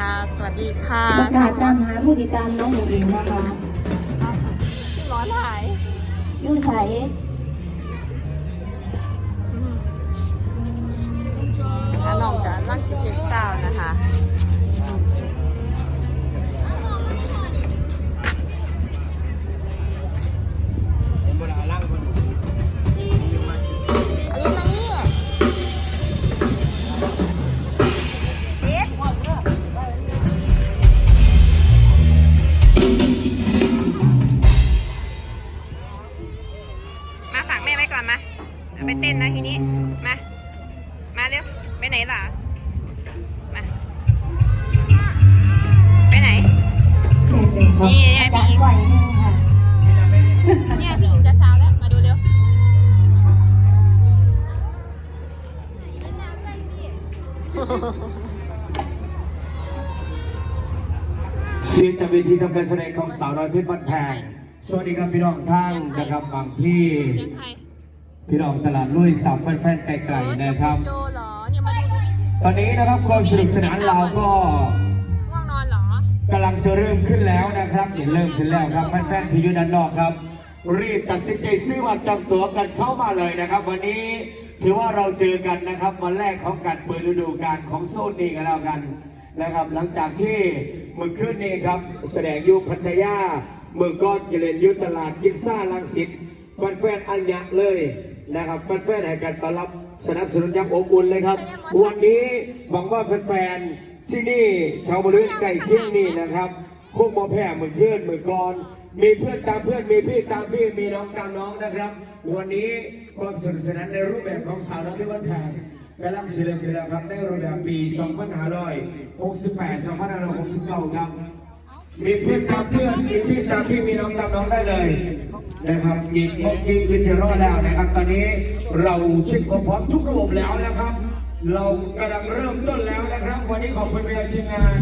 ค่ะ สวัสดีค่ะประกาศตามหาผู้ติดตามน้องหมูอิงนะคะร้อนหายอยู่ใสอาน้องจะร่างสิบเจ็ดเก้านะคะ สียงจากเวทีทำการแสดงของสาวน้อยเพชรบ้านแพงสวัสดีครับพี่น้องท่านนะครับบางพี่เสียงใครพี่น้องตลาดลุยสาวแฟนๆไกลโอ้ๆเสียงนะครับ โจเหรอเนี่ยมาดูดูดิตอนนี้นะครับความสนุกสนานเราก็ง่วงนอนเหรอกำลังจะเริ่มขึ้นแล้วนะครับเห็นเริ่มขึ้นแล้วครับแฟนๆที่อยู่ด้านนอกครับ รีบตัดสินใจซื้อบัตรจองตั๋วกันเข้ามาเลยนะครับ วันนี้ถือว่าเราเจอกันนะครับวันแรกของการเปิดฤดูกาลของโซนนี้กันแล้วกัน นะครับ หลังจากที่เมื่อคืนนี้ครับ แสดงอยู่พัทยา เมืองก้อนเกลนยุตลาดกินซ่าลังสิตแฟนๆอัญญะเลยนะครับแฟนๆให้การต้อนรับสนับสนุนอยังอบอุ่นเลยครับ วันนี้หวังว่าแฟนๆที่นี่ชาวบริเวณใกล้เคียงนี่นะครับคงมาแพ้เหมือนเพื่อนเหมือนก่อนมีเพื่อนตามเพื่อนมีพี่ตามพี่มีน้องตามน้องนะครับ วันนี้ความสนุกสนานในรูปแบบของสาวน้อยที่วันแทน กำลังเสด็จอยู่แล้วครับในรูปแบบปี 2568 2569 ครับ มีเพื่อนตามเพื่อนมีพี่ตามพี่มีน้องตามน้องได้เลยนะครับอีกโมงกี้คือจะรอดแล้วนะครับ ตอนนี้เราเช็คความพร้อมทุกระบบแล้วนะครับ เรากำลังเริ่มต้นแล้วนะครับ วันนี้ขอบคุณเวลาทีมงาน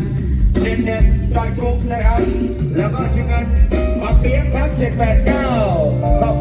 เด่นเด่นจอยกรุ๊ปนะครับ แล้วก็ทีมงานมาเปียกครับ789ขอบ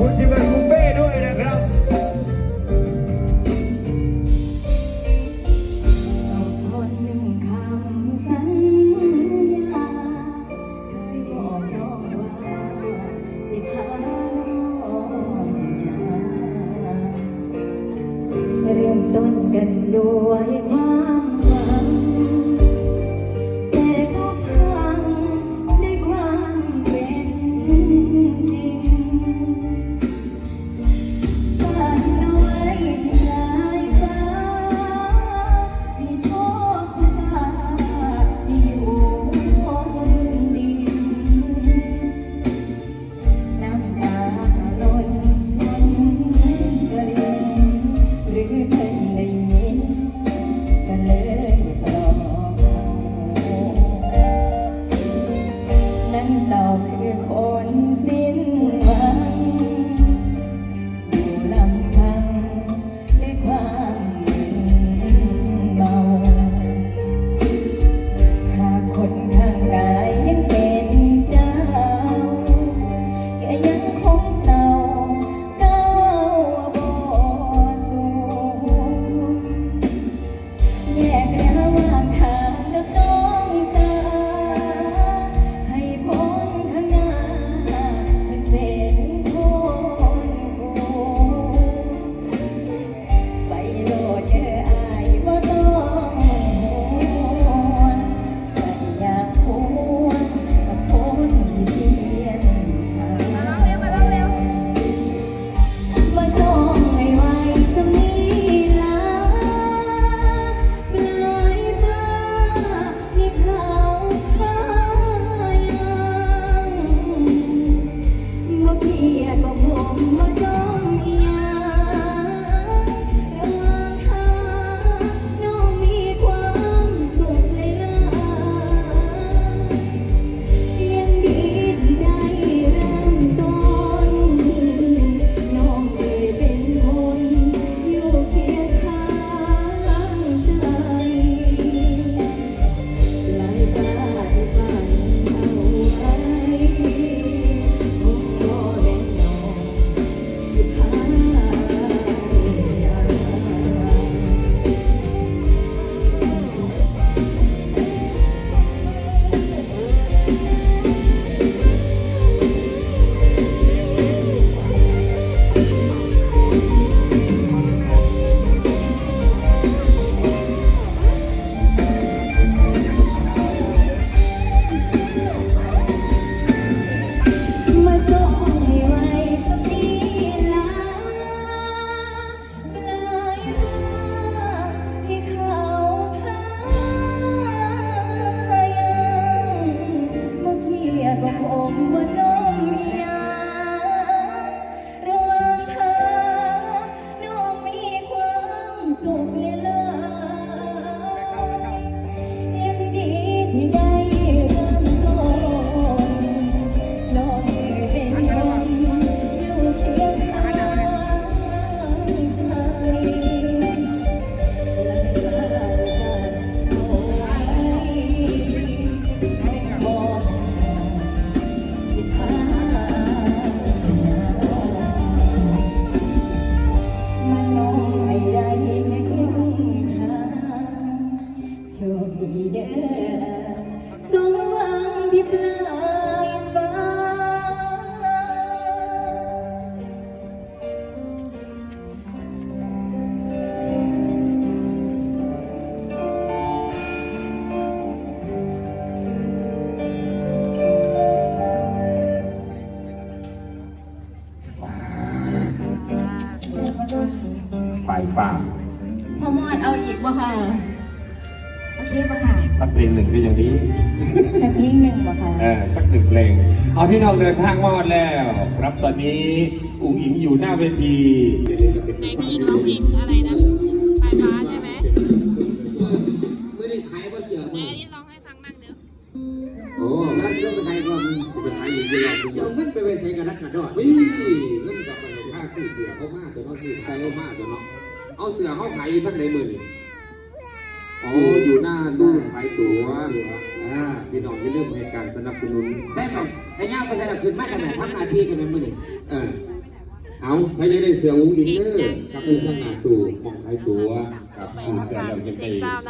ง สักเพลงหนึ่งก็อย่างนี้สักเพลงหนึ่งบ่ค่ะเออสักหนึ่งเพลง เอาพี่น้องเดินทางมาหมดแล้ว ครับตอนนี้อุ๋งอิงอยู่หน้าเวทีไหนพี่หญิงร้องเพลงอะไรนะปลายฟ้าใช่ไหมไม่ได้ขายเพราะเสือไหนมาอันนี้ร้องให้ฟังบ้างเดี๋ยวโอ้ถ้าเสือไปขายก็มันจะไปขายอยู่เดียวเสือเงินไปไปใส่กับนักขัดดอกวิ่เงินกับมันค่าซื้อเสือเขามากแต่ว่าซื้อใครเขามากแต่เนาะเอาเสือเขาขายอยู่ทั้งในมือ นี่อ๋ออยู่หน้าตู้ขายตั๋วอ่าพี่น้องอย่าลืมให้การสนับสนุนได้ไหมไอ้ย่างไปใส่ละคืนมากขนาดทำหน้าที่กันเป็นมือนี่เออเอาถ้าจะได้เสืออุ้งอินเนอร์ครับคือข้างหน้าตู้มองขายตั๋วครับซื้อเสือแล้วยังไป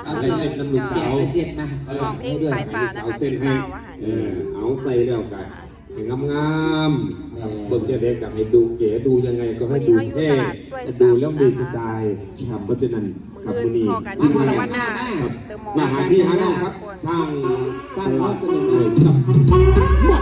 เอาใส่ใส่น้ำลูกสาวเสียดนะร้องเพลงปลายฟ้านะคะเอาเส้นสีให้เศร้าอาหารเออเอาใส่แล้วกัน ให้งามงามๆเบิ่งจะได้กับให้ดูเก๋ดูยังไงก็ให้ดูเท่ดูแล้วมีสไตล์ครับเพราะฉะนั้นครับมืวันอนี้พอกันที่ที่มาละวัวันนหหน้าน้าครับเติมมาหาที่หาน้องครับทางสร้างรถกันเลย